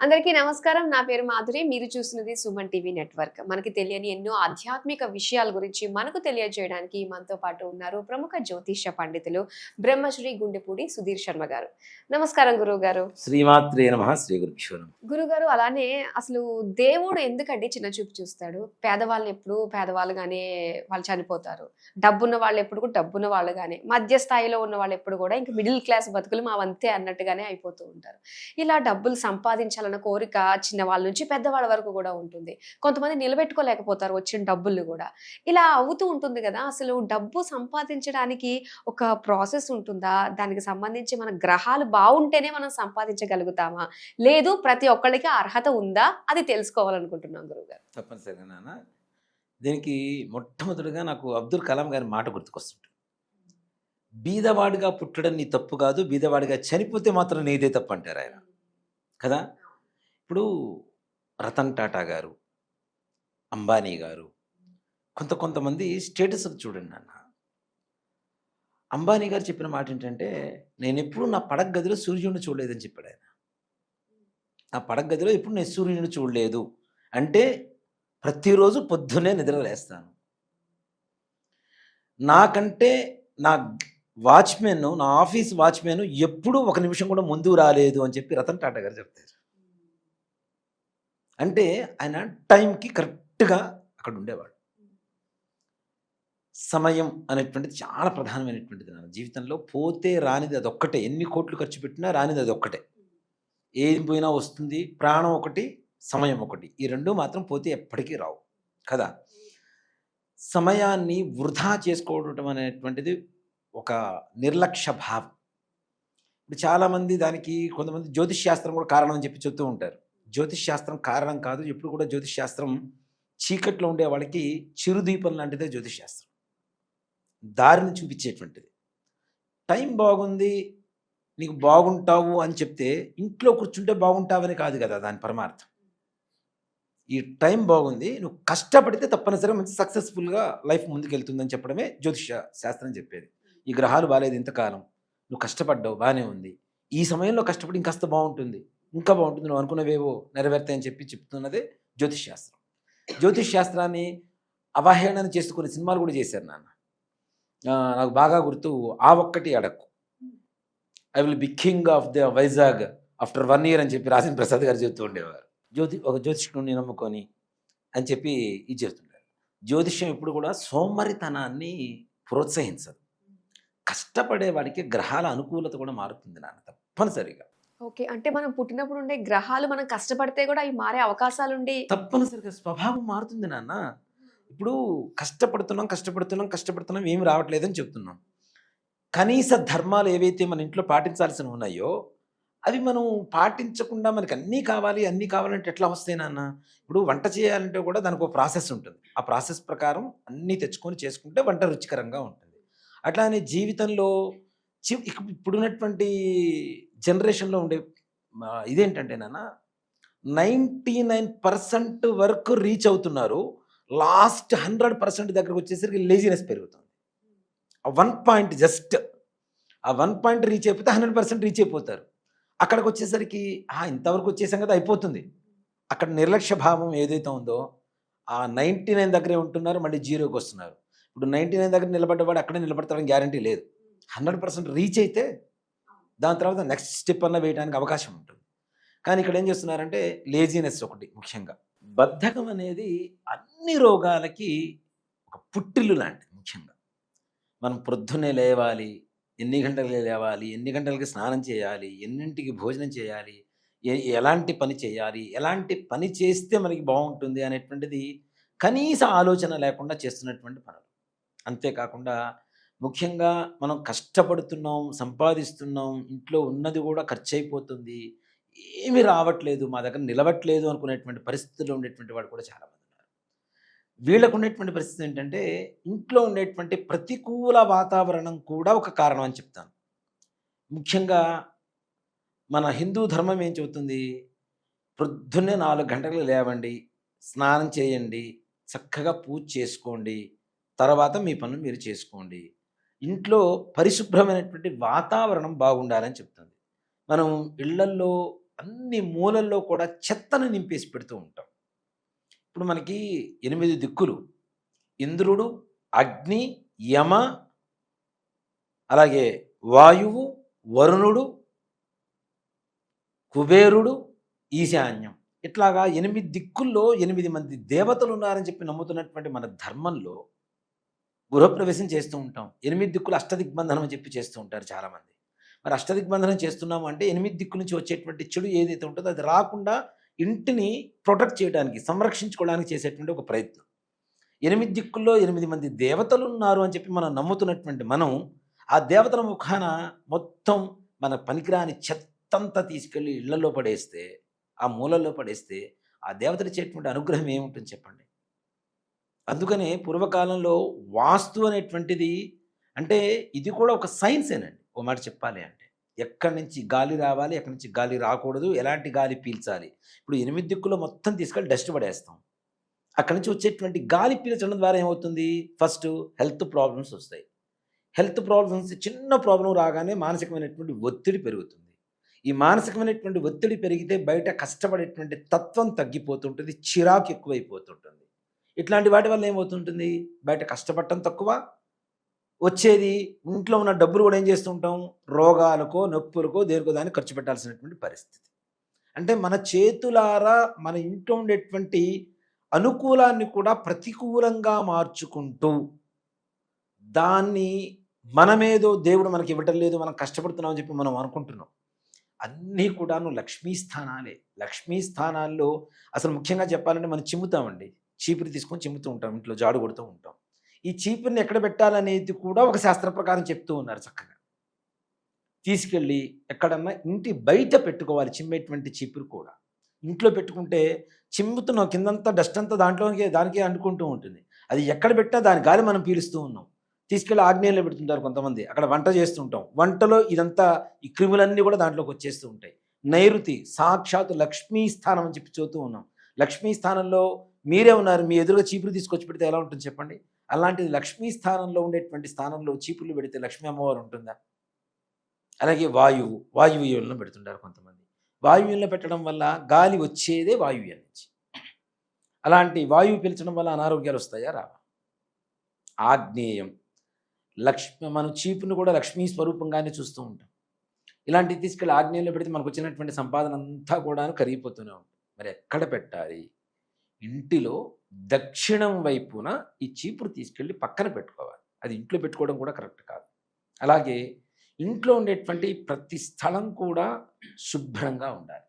అందరికీ నమస్కారం. నా పేరు మాధురి. మీరు చూస్తున్నది సుమన్ టీవీ నెట్వర్క్. మనకి తెలియని ఎన్నో ఆధ్యాత్మిక విషయాల గురించి మనకు తెలియజేయడానికి మనతో పాటు ఉన్నారు ప్రముఖ జ్యోతిష్య పండితులు బ్రహ్మశ్రీ గుండెపూడి సుధీర్ శర్మ గారు. నమస్కారం గురువు గారు శ్రీమాత్రే నమ. శ్రీ గురుభీశ్వరం గురుగారు అలానే అసలు దేవుడు ఎందుకండి చిన్న చూపు చూస్తాడు? పేదవాళ్ళని ఎప్పుడు పేదవాళ్ళుగానే వాళ్ళు చనిపోతారు. డబ్బున్న వాళ్ళు ఎప్పుడు డబ్బున్న వాళ్ళుగానే. మధ్య స్థాయిలో ఉన్న వాళ్ళు ఎప్పుడు కూడా ఇంకా మిడిల్ క్లాస్ బతుకులు మా వంతే అన్నట్టుగానే అయిపోతూ ఉంటారు. ఇలా డబ్బులు సంపాదించాలన్న కోరిక చిన్న వాళ్ళ నుంచి పెద్దవాళ్ళ వరకు కూడా ఉంటుంది. కొంతమంది నిలబెట్టుకోలేకపోతారు వచ్చిన డబ్బులు కూడా. ఇలా అవుతూ ఉంటుంది కదా అసలు డబ్బు సంపాదించడానికి ఒక ప్రాసెస్ ఉంటుందా? దానికి సంబంధించి మన గ్రహాలు బాగుంటేనే మనం సంపాదించగలుగుతామా? లేదు ప్రతి ఒక్కళ్ళకి అర్హత ఉందా? అది తెలుసుకోవాలనుకుంటున్నాం గురుగారు తప్పనిసరిగా నాన్న. దీనికి మొట్టమొదటిగా నాకు అబ్దుల్ కలాం గారి మాట గుర్తుకొస్తుంటుంది. బీదవాడిగా పుట్టడం నీ తప్పు కాదు బీదవాడిగా చనిపోతే మాత్రం నీదే తప్పు అంటారు ఆయన. కదా? ఇప్పుడు రతన్ టాటా గారు అంబానీ గారు కొంత కొంతమంది స్టేటస్ చూడండి అన్న అంబానీ గారు చెప్పిన మాట ఏంటంటే నేను ఎప్పుడు నా పడగ గదిలో సూర్యుడిని చూడలేదని చెప్పాడు ఆయన. నా పడగ గదిలో ఎప్పుడు నేను సూర్యుడిని చూడలేదు. అంటే ప్రతిరోజు పొద్దున్నే నిద్ర లేస్తాను. నాకంటే నా వాచ్మెన్ నా ఆఫీస్ వాచ్మెన్ ఎప్పుడూ ఒక నిమిషం కూడా ముందుకు రాలేదు అని చెప్పి రతన్ టాటా గారు చెప్తారు. అంటే ఆయన టైంకి కరెక్ట్గా అక్కడ ఉండేవాడు. సమయం అనేటువంటిది చాలా ప్రధానమైనటువంటిది నా జీవితంలో. పోతే రానిది అదొక్కటే. ఎన్ని కోట్లు ఖర్చు పెట్టినా రానిది అదొక్కటే. ఏది పోయినా వస్తుంది. ప్రాణం ఒకటి సమయం ఒకటి. ఈ రెండు మాత్రం పోతే ఎప్పటికీ రావు. కదా? సమయాన్ని వృధా చేసుకోవడం అనేటువంటిది ఒక నిర్లక్ష్య భావం. ఇప్పుడు చాలామంది దానికి కొంతమంది జ్యోతిష్ శాస్త్రం కూడా కారణం అని చెప్పి చెప్తూ ఉంటారు. జ్యోతిష్ శాస్త్రం కారణం కాదు. ఎప్పుడు కూడా జ్యోతిష్ శాస్త్రం చీకట్లో ఉండే వాళ్ళకి చిరుదీపం లాంటిదే జ్యోతిష్ శాస్త్రం. దారిని చూపించేటువంటిది. టైం బాగుంది నీకు బాగుంటావు అని చెప్తే ఇంట్లో కూర్చుంటే బాగుంటావని కాదు కదా దాని పరమార్థం. ఈ టైం బాగుంది నువ్వు కష్టపడితే తప్పనిసరిగా మంచి సక్సెస్ఫుల్గా లైఫ్ ముందుకెళ్తుందని చెప్పడమే జ్యోతిష శాస్త్రం చెప్పేది. ఈ గ్రహాలు బాగాలేదు ఇంతకాలం నువ్వు కష్టపడ్డావు బాగానే ఉంది. ఈ సమయంలో కష్టపడి ఇంకాస్త బాగుంటుంది. ఇంకా బాగుంటుంది నువ్వు అనుకున్నవేవో నెరవేర్తాయని చెప్పి చెప్తున్నదే జ్యోతిష్ శాస్త్రం జ్యోతిష్ శాస్త్రాన్ని అవహేళన చేసుకునే సినిమాలు కూడా చేశారు నాన్న. నాకు బాగా గుర్తు ఆ ఒక్కటి అడక్కు. I will be king of the Vizag after one year అని చెప్పి రాజేంద్ర ప్రసాద్ గారు చెబుతూ ఉండేవారు. జ్యోతి ఒక జ్యోతిష్కుడిని నమ్ముకొని అని చెప్పి ఇది చెప్తుంటారు జ్యోతిష్యం ఎప్పుడు కూడా సోమరితనాన్ని ప్రోత్సహించదు. కష్టపడే వాడికి గ్రహాల అనుకూలత కూడా మారుతుంది నాన్న తప్పనిసరిగా. ఓకే. అంటే మనం పుట్టినప్పుడు ఉండే గ్రహాలు మనం కష్టపడితే కూడా అవి మారే అవకాశాలు ఉండి తప్పనిసరిగా స్వభావం మారుతుంది నాన్న. ఇప్పుడు కష్టపడుతున్నాం కష్టపడుతున్నాం కష్టపడుతున్నాం ఏమి రావట్లేదని చెప్తున్నాం. కనీస ధర్మాలు ఏవైతే మన ఇంట్లో పాటించాల్సిన ఉన్నాయో అవి మనం పాటించకుండా మనకి అన్నీ కావాలి అన్నీ కావాలంటే ఎట్లా వస్తాయి నాన్న? ఇప్పుడు వంట చేయాలంటే కూడా దానికి ఒక ప్రాసెస్ ఉంటుంది. ఆ ప్రాసెస్ ప్రకారం అన్నీ తెచ్చుకొని చేసుకుంటే వంట రుచికరంగా ఉంటుంది. అట్లానే జీవితంలో ఇప్పుడున్నటువంటి జనరేషన్లో ఉండే ఇదేంటంటే నాన్న నైంటీ నైన్ పర్సెంట్ వరకు రీచ్ అవుతున్నారు. లాస్ట్ హండ్రెడ్ పర్సెంట్ దగ్గరకు వచ్చేసరికి లేజినెస్ పెరుగుతుంది. ఆ వన్ పాయింట్ జస్ట్ ఆ వన్ పాయింట్ రీచ్ అయిపోతే హండ్రెడ్ పర్సెంట్ రీచ్ అయిపోతారు. అక్కడికి వచ్చేసరికి ఇంతవరకు వచ్చేసాం కదా అయిపోతుంది. అక్కడ నిర్లక్ష్య భావం ఏదైతే ఉందో ఆ నైంటీ నైన్ దగ్గరే ఉంటున్నారు మళ్ళీ జీరోకి వస్తున్నారు. ఇప్పుడు నైంటీ నైన్ దగ్గర నిలబడ్డవాడు అక్కడే నిలబడతాడని గ్యారంటీ లేదు. హండ్రెడ్ పర్సెంట్ రీచ్ అయితే దాని తర్వాత నెక్స్ట్ స్టెప్ అన్న వేయడానికి అవకాశం ఉంటుంది. కానీ ఇక్కడ ఏం చేస్తున్నారంటే లేజినెస్ ఒకటి ముఖ్యంగా. బద్ధకం అనేది అన్ని రోగాలకి ఒక పుట్టిల్లు లాంటిది ముఖ్యంగా. మనం ప్రొద్దునే లేవాలి ఎన్ని గంటలకి లేవాలి ఎన్ని గంటలకి స్నానం చేయాలి ఎన్నింటికి భోజనం చేయాలి ఎలాంటి పని చేయాలి ఎలాంటి పని చేస్తే మనకి బాగుంటుంది అనేటువంటిది కనీస ఆలోచన లేకుండా చేస్తున్నటువంటి పనులు. అంతేకాకుండా ముఖ్యంగా మనం కష్టపడుతున్నాం సంపాదిస్తున్నాం ఇంట్లో ఉన్నది కూడా ఖర్చు అయిపోతుంది ఏమి రావట్లేదు మా దగ్గర నిలవట్లేదు అనుకునేటువంటి పరిస్థితుల్లో ఉండేటువంటి వాడు కూడా చాలామంది ఉన్నారు. వీళ్ళకు ఉండేటువంటి పరిస్థితి ఏంటంటే ఇంట్లో ఉండేటువంటి ప్రతికూల వాతావరణం కూడా ఒక కారణం అని చెప్తాను. ముఖ్యంగా మన హిందూ ధర్మం ఏం చెబుతుంది? ప్రొద్దున్నే నాలుగు గంటలకు లేవండి స్నానం చేయండి చక్కగా పూజ చేసుకోండి తర్వాత మీ పనులు మీరు చేసుకోండి. ఇంట్లో పరిశుభ్రమైనటువంటి వాతావరణం బాగుండాలని చెప్తుంది. మనం ఇళ్ళల్లో అన్ని మూలల్లో కూడా చెత్తను నింపేసి పెడుతూ ఉంటాం. ఇప్పుడు మనకి ఎనిమిది దిక్కులు. ఇంద్రుడు అగ్ని యమ అలాగే వాయువు వరుణుడు కుబేరుడు ఈశాన్యం. ఇట్లాగా ఎనిమిది దిక్కుల్లో ఎనిమిది మంది దేవతలు ఉన్నారని చెప్పి నమ్ముతున్నటువంటి మన ధర్మంలో గృహప్రవేశం చేస్తూ ఉంటాం. ఎనిమిది దిక్కులు అష్టదిగ్బంధనం అని చెప్పి చేస్తూ ఉంటారు చాలామంది. మరి అష్టదిగ్బంధనం చేస్తున్నాము అంటే ఎనిమిది దిక్కు నుంచి వచ్చేటువంటి చెడు ఏదైతే ఉంటుందో అది రాకుండా ఇంటిని ప్రొటెక్ట్ చేయడానికి సంరక్షించుకోవడానికి చేసేటువంటి ఒక ప్రయత్నం. ఎనిమిది దిక్కుల్లో ఎనిమిది మంది దేవతలు ఉన్నారు అని చెప్పి మనం నమ్ముతున్నటువంటి మనం ఆ దేవతల ముఖాన మొత్తం మన పనికిరాని చెత్తంతా తీసుకెళ్ళి ఇళ్ళలో పడేస్తే ఆ మూలల్లో పడేస్తే ఆ దేవతలు ఇచ్చేటువంటి అనుగ్రహం ఏముంటుంది చెప్పండి? అందుకనే పూర్వకాలంలో వాస్తు అనేటువంటిది అంటే ఇది కూడా ఒక సైన్సేనండి ఓ మాట చెప్పాలి అంటే ఎక్కడి నుంచి గాలి రావాలి ఎక్కడి నుంచి గాలి రాకూడదు ఎలాంటి గాలి పీల్చాలి. ఇప్పుడు ఎనిమిది దిక్కులో మొత్తం తీసుకెళ్ళి డస్ట్ పడేస్తాం. అక్కడి నుంచి వచ్చేటువంటి గాలి పీల్చడం ద్వారా ఏమవుతుంది? ఫస్ట్ హెల్త్ ప్రాబ్లమ్స్ వస్తాయి. హెల్త్ ప్రాబ్లమ్స్ చిన్న ప్రాబ్లం రాగానే మానసికమైనటువంటి ఒత్తిడి పెరుగుతుంది. ఈ మానసికమైనటువంటి ఒత్తిడి పెరిగితే బయట కష్టపడేటువంటి తత్వం తగ్గిపోతుంటుంది చిరాకు ఎక్కువైపోతుంటుంది. ఇట్లాంటి వాటి వల్ల ఏమవుతుంటుంది? బయట కష్టపడటం తక్కువ. వచ్చేది ఇంట్లో ఉన్న డబ్బులు కూడా ఏం చేస్తుంటాం? రోగాలకో నొప్పులకో దేనికో దాన్ని ఖర్చు పెట్టాల్సినటువంటి పరిస్థితి. అంటే మన చేతులారా మన ఇంట్లో ఉండేటువంటి అనుకూలాన్ని కూడా ప్రతికూలంగా మార్చుకుంటూ దాన్ని మనమేదో దేవుడు మనకి ఇవ్వటం లేదు మనం కష్టపడుతున్నామని చెప్పి మనం అనుకుంటున్నాం. అన్నీ కూడాను లక్ష్మీ స్థానాలే లక్ష్మీ స్థానాల్లో అసలు ముఖ్యంగా చెప్పాలంటే మనం చిమ్ముతామండి. చీపురు తీసుకొని చిమ్ముతూ ఉంటాం ఇంట్లో జాడు కొడుతూ ఉంటాం. ఈ చీపురిని ఎక్కడ పెట్టాలనేది కూడా ఒక శాస్త్ర ప్రకారం చెప్తూ ఉన్నారు చక్కగా. తీసుకెళ్ళి ఎక్కడన్నా ఇంటి బయట పెట్టుకోవాలి చిమ్మేటువంటి చీపురు కూడా. ఇంట్లో పెట్టుకుంటే చిమ్ముతున్నాం కిందంతా డస్ట్ అంతా దాంట్లోకి దానికే అంటుకుంటూ ఉంటుంది. అది ఎక్కడ పెట్టినా దాని గాలి మనం పీలుస్తూ ఉన్నాం. తీసుకెళ్ళి ఆగ్నేయంలో పెడుతుంటారు కొంతమంది. అక్కడ వంట చేస్తుంటాం. వంటలో ఇదంతా ఈ క్రిములన్నీ కూడా దాంట్లోకి వచ్చేస్తూ ఉంటాయి. నైరుతి సాక్షాత్ లక్ష్మీ స్థానం అని చెప్పి చూస్తూ ఉన్నాం. లక్ష్మీ స్థానంలో మీరే ఉన్నారు మీ ఎదురుగా చీపులు తీసుకొచ్చి పెడితే ఎలా ఉంటుంది చెప్పండి? అలాంటిది లక్ష్మీ స్థానంలో ఉండేటువంటి స్థానంలో చీపులు పెడితే లక్ష్మీ అమ్మవారు ఉంటుందా? అలాగే వాయువు వాయువ్యంలో పెడుతుంటారు కొంతమంది. వాయువ్యంలో పెట్టడం వల్ల గాలి వచ్చేదే వాయువ్యం నుంచి. అలాంటి వాయువు పీల్చడం వల్ల అనారోగ్యాలు వస్తాయా? రావా. ఆగ్నేయం. లక్ష్మి మనం చీపును కూడా లక్ష్మీ స్వరూపంగానే చూస్తూ ఉంటాం. ఇలాంటివి తీసుకెళ్ళి ఆగ్నేయంలో పెడితే మనకు వచ్చినటువంటి సంపాదన అంతా కూడా కరిగిపోతూనే ఉంటుంది. మరి ఎక్కడ పెట్టాలి? ఇంటిలో దక్షిణం వైపున ఈ చీపురు తీసుకెళ్ళి పక్కన పెట్టుకోవాలి. అది ఇంట్లో పెట్టుకోవడం కూడా కరెక్ట్ కాదు. అలాగే ఇంట్లో ఉండేటువంటి ప్రతి స్థలం కూడా శుభ్రంగా ఉండాలి.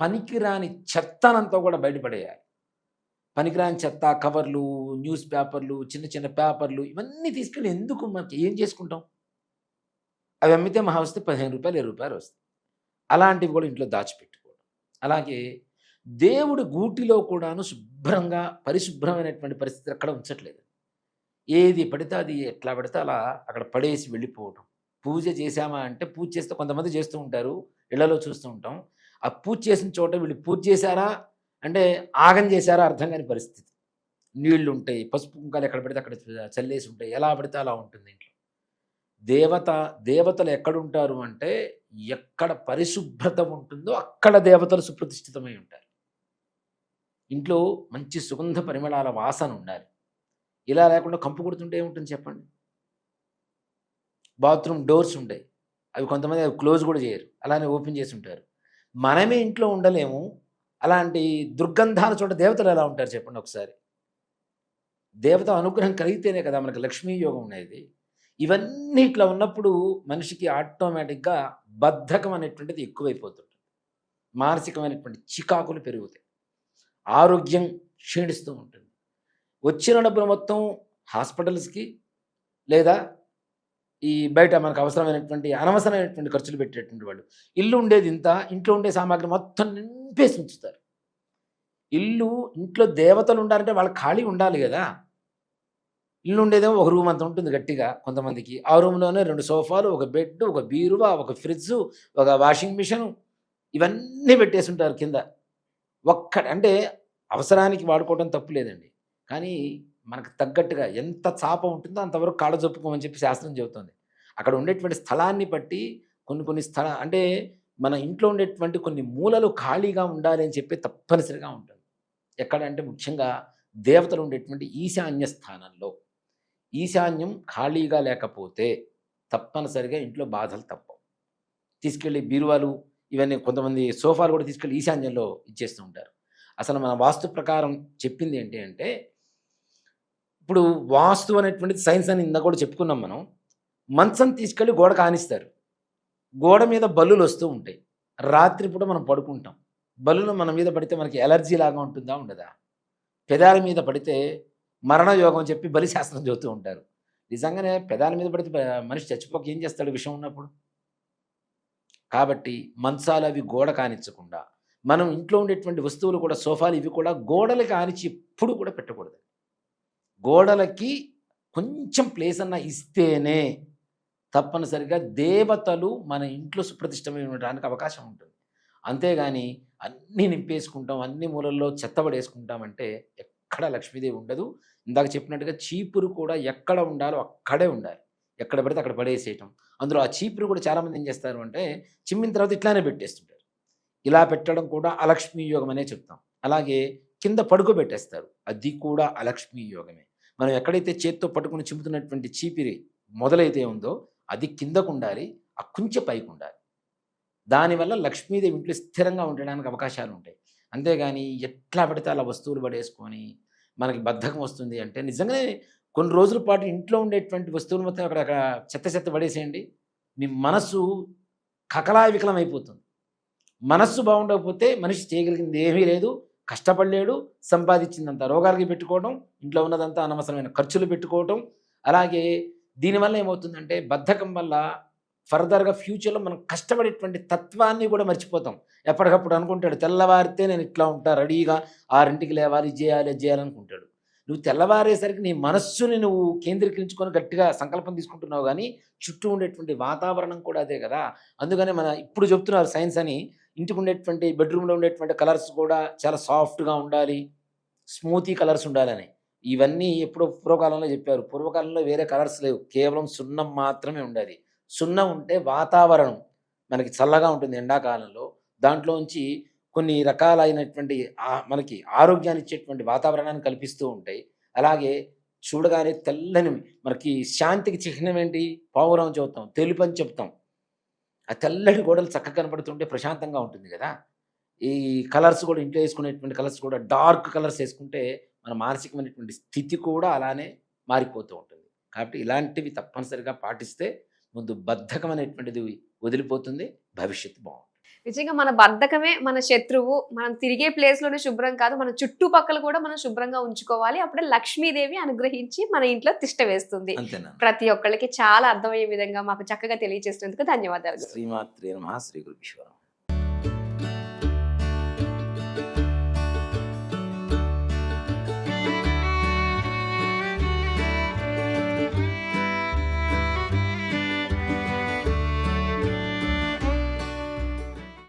పనికిరాని చెత్తనంతా కూడా బయటపడేయాలి. పనికిరాని చెత్త కవర్లు న్యూస్ పేపర్లు చిన్న చిన్న పేపర్లు ఇవన్నీ తీసుకెళ్ళి ఎందుకు మనకి ఏం చేసుకుంటాం? అవి అమ్మితే మహా వస్తే పదిహేను రూపాయలు ఇరవై రూపాయలు వస్తాయి. అలాంటివి కూడా ఇంట్లో దాచిపెట్టుకోవడం. అలాగే దేవుడు గూటిలో కూడాను శుభ్రంగా పరిశుభ్రమైనటువంటి పరిస్థితి అక్కడ ఉంచట్లేదు. ఏది పడితే అది ఎట్లా పడితే అలా అక్కడ పడేసి వెళ్ళిపోవడం పూజ చేశామా అంటే పూజ చేస్తే కొంతమంది చేస్తూ ఉంటారు ఇళ్ళలో చూస్తూ ఉంటాం. ఆ పూజ చేసిన చోట వీళ్ళు పూజ చేశారా? అంటే ఆగం చేశారా? అర్థం కాని పరిస్థితి. నీళ్ళు ఉంటాయి పసుపు కుంకాలు ఎక్కడ పడితే అక్కడ చల్లేసి ఉంటాయి. ఎలా పడితే అలా ఉంటుంది ఇంట్లో. దేవత దేవతలు ఎక్కడుంటారు అంటే ఎక్కడ పరిశుభ్రత ఉంటుందో అక్కడ దేవతలు సుప్రతిష్ఠితమై ఉంటారు. ఇంట్లో మంచి సుగంధ పరిమళాల వాసన ఉండాలి. ఇలా లేకుండా కంపు కొడుతుంటే ఏముంటుంది చెప్పండి? బాత్రూమ్ డోర్స్ ఉంటాయి. అవి కొంతమంది అవి క్లోజ్ కూడా చేయరు. అలానే ఓపెన్ చేసి ఉంటారు. మనమే ఇంట్లో ఉండలేము. అలాంటి దుర్గంధాల చోట దేవతలు ఎలా ఉంటారు చెప్పండి ఒకసారి? దేవత అనుగ్రహం కలిగితేనే కదా మనకి లక్ష్మీ యోగం ఉండేది. ఇవన్నీ ఇట్లా ఉన్నప్పుడు మనిషికి ఆటోమేటిక్గా బద్ధకం అనేటువంటిది ఎక్కువైపోతుంటుంది. మానసికమైనటువంటి చికాకులు పెరుగుతాయి. ఆరోగ్యం క్షీణిస్తూ ఉంటుంది. వచ్చిన డబ్బులు మొత్తం హాస్పిటల్స్కి లేదా ఈ బయట మనకు అవసరమైనటువంటి అనవసరమైనటువంటి ఖర్చులు పెట్టేటువంటి వాళ్ళు. ఇల్లు ఉండేది ఇంత ఇంట్లో ఉండే సామాగ్రి మొత్తం నింపేసి ఉంచుతారు. ఇల్లు ఇంట్లో దేవతలు ఉండాలంటే వాళ్ళకి ఖాళీ ఉండాలి కదా. ఇల్లు ఉండేదేమో ఒక రూమ్ అంత ఉంటుంది గట్టిగా కొంతమందికి. ఆ రూమ్లోనే రెండు సోఫాలు ఒక బెడ్ ఒక బీరువా ఒక ఫ్రిడ్జ్ ఒక వాషింగ్ మిషన్ ఇవన్నీ పెట్టేసి ఉంటారు కింద. ఒక్క అంటే అవసరానికి వాడుకోవడం తప్పు లేదండి. కానీ మనకు తగ్గట్టుగా ఎంత చాప ఉంటుందో అంతవరకు కాళ్ళ జొప్పుకోమని చెప్పి శాస్త్రం చెబుతుంది. అక్కడ ఉండేటువంటి స్థలాన్ని బట్టి కొన్ని కొన్ని స్థల అంటే మన ఇంట్లో ఉండేటువంటి కొన్ని మూలలు ఖాళీగా ఉండాలి అని చెప్పి తప్పనిసరిగా ఉంటుంది ఎక్కడంటే ముఖ్యంగా దేవతలు ఉండేటువంటి ఈశాన్య స్థానంలో. ఈశాన్యం ఖాళీగా లేకపోతే తప్పనిసరిగా ఇంట్లో బాధలు తప్పవు. తీసుకెళ్ళి బీరువాలు ఇవన్నీ కొంతమంది సోఫాలు కూడా తీసుకెళ్ళి ఈశాన్యంలో ఇచ్చేస్తూ ఉంటారు. అసలు మన వాస్తు ప్రకారం చెప్పింది ఏంటి అంటే ఇప్పుడు వాస్తు అనేటువంటిది సైన్స్ అని ఇందా కూడా చెప్పుకున్నాం మనం. మంచం తీసుకెళ్ళి గోడ కానిస్తారు. గోడ మీద బల్లులు వస్తూ ఉంటాయి. రాత్రిపూట మనం పడుకుంటాం. బల్లులు మన మీద పడితే మనకి ఎలర్జీ లాగా ఉంటుందా ఉండదా? పెదాల మీద పడితే మరణ యోగం చెప్పి బలి శాస్త్రం ఉంటారు. నిజంగానే పెదాల మీద పడితే మనిషి చచ్చిపోక ఏం చేస్తాడు విషయం ఉన్నప్పుడు? కాబట్టి మంచాలు అవి గోడ కానిచ్చకుండా మనం ఇంట్లో ఉండేటువంటి వస్తువులు కూడా సోఫాలు ఇవి కూడా గోడలు కానిచ్చి ఎప్పుడు కూడా పెట్టకూడదు. గోడలకి కొంచెం ప్లేస్ అన్న ఇస్తేనే తప్పనిసరిగా దేవతలు మన ఇంట్లో సుప్రతిష్టమై ఉండడానికి అవకాశం ఉంటుంది. అంతేగాని అన్నీ నింపేసుకుంటాం అన్ని మూలల్లో చెత్తబడేసుకుంటామంటే ఎక్కడ లక్ష్మీదేవి ఉండదు. ఇందాక చెప్పినట్టుగా చీపురు కూడా ఎక్కడ ఉండాలో అక్కడే ఉండాలి. ఎక్కడ పడితే అక్కడ పడేసేయటం. అందులో ఆ చీపురు కూడా చాలామంది ఏం చేస్తారు అంటే చిమ్మిన తర్వాత ఇట్లానే పెట్టేస్తుంటారు. ఇలా పెట్టడం కూడా అలక్ష్మీ యోగం అనే చెప్తాం. అలాగే కింద పడుకోబెట్టేస్తారు. అది కూడా అలక్ష్మీ యోగమే. మనం ఎక్కడైతే చేత్తో పట్టుకుని చిమ్ముతున్నటువంటి చీపిరి మొదలైతే ఉందో అది కిందకు ఉండాలి ఆ కుంచె పైకి ఉండాలి. దానివల్ల లక్ష్మీదేవి ఇంట్లో స్థిరంగా ఉండడానికి అవకాశాలు ఉంటాయి. అంతేగాని ఎట్లా పడితే అలా వస్తువులు పడేసుకొని మనకి బద్ధకం వస్తుంది అంటే నిజంగానే కొన్ని రోజుల పాటు ఇంట్లో ఉండేటువంటి వస్తువులు మొత్తం అక్కడ అక్కడ చెత్త చెత్త పడేసేయండి. మీ మనస్సు కకలా వికలం అయిపోతుంది. మనస్సు బాగుండకపోతే మనిషి చేయగలిగింది ఏమీ లేదు. కష్టపడలేడు సంపాదించిందంతా రోగాలకి పెట్టుకోవడం ఇంట్లో ఉన్నదంతా అనవసరమైన ఖర్చులు పెట్టుకోవడం అలాగే దీనివల్ల ఏమవుతుందంటే బద్ధకం వల్ల ఫర్దర్గా ఫ్యూచర్లో మనం కష్టపడేటువంటి తత్వాన్ని కూడా మర్చిపోతాం. ఎప్పటికప్పుడు అనుకుంటాడు తెల్లవారితే నేను ఇట్లా ఉంటా రెడీగా ఆరింటికి లేవాలి చేయాలి చేయాలనుకుంటాడు నువ్వు తెల్లవారేసరికి నీ మనస్సుని నువ్వు కేంద్రీకరించుకొని గట్టిగా సంకల్పం తీసుకుంటున్నావు కానీ చుట్టూ ఉండేటువంటి వాతావరణం కూడా అదే కదా. అందుకనే మన ఇప్పుడు చెప్తున్నారు సైన్స్ అని ఇంటికి ఉండేటువంటి బెడ్రూమ్లో ఉండేటువంటి కలర్స్ కూడా చాలా సాఫ్ట్గా ఉండాలి స్మూతీ కలర్స్ ఉండాలని. ఇవన్నీ ఎప్పుడో పూర్వకాలంలో చెప్పారు. పూర్వకాలంలో వేరే కలర్స్ లేవు. కేవలం సున్నం మాత్రమే ఉండాలి. సున్నం ఉంటే వాతావరణం మనకి చల్లగా ఉంటుంది ఎండాకాలంలో. దాంట్లోంచి కొన్ని రకాలైనటువంటి మనకి ఆరోగ్యాన్ని ఇచ్చేటువంటి వాతావరణాన్ని కల్పిస్తూ ఉంటాయి. అలాగే చూడగానే తెల్లని మనకి శాంతికి చిహ్నం ఏంటి? పావురం చెబుతాం తెలుపు అని చెప్తాం ఆ తెల్లటి గోడలు చక్కగా కనపడుతుంటే ప్రశాంతంగా ఉంటుంది కదా. ఈ కలర్స్ కూడా ఇంట్లో వేసుకునేటువంటి కలర్స్ కూడా డార్క్ కలర్స్ వేసుకుంటే మన మానసికమైనటువంటి స్థితి కూడా అలానే మారిపోతూ ఉంటుంది. కాబట్టి ఇలాంటివి తప్పనిసరిగా పాటిస్తే ముందు బద్ధకం అనేటువంటిది వదిలిపోతుంది భవిష్యత్తు బాగుంటుంది. నిజంగా మన బద్ధకమే మన శత్రువు మనం తిరిగే ప్లేస్లోనే శుభ్రం కాదు మన చుట్టుపక్కల కూడా మనం శుభ్రంగా ఉంచుకోవాలి. అప్పుడే లక్ష్మీదేవి అనుగ్రహించి మన ఇంట్లో తిష్ట వేస్తుంది. ప్రతి ఒక్కళ్ళకి చాలా అర్థమయ్యే విధంగా మాకు చక్కగా తెలియజేసినందుకు ధన్యవాదాలు. శ్రీమాత్రే శ్రీ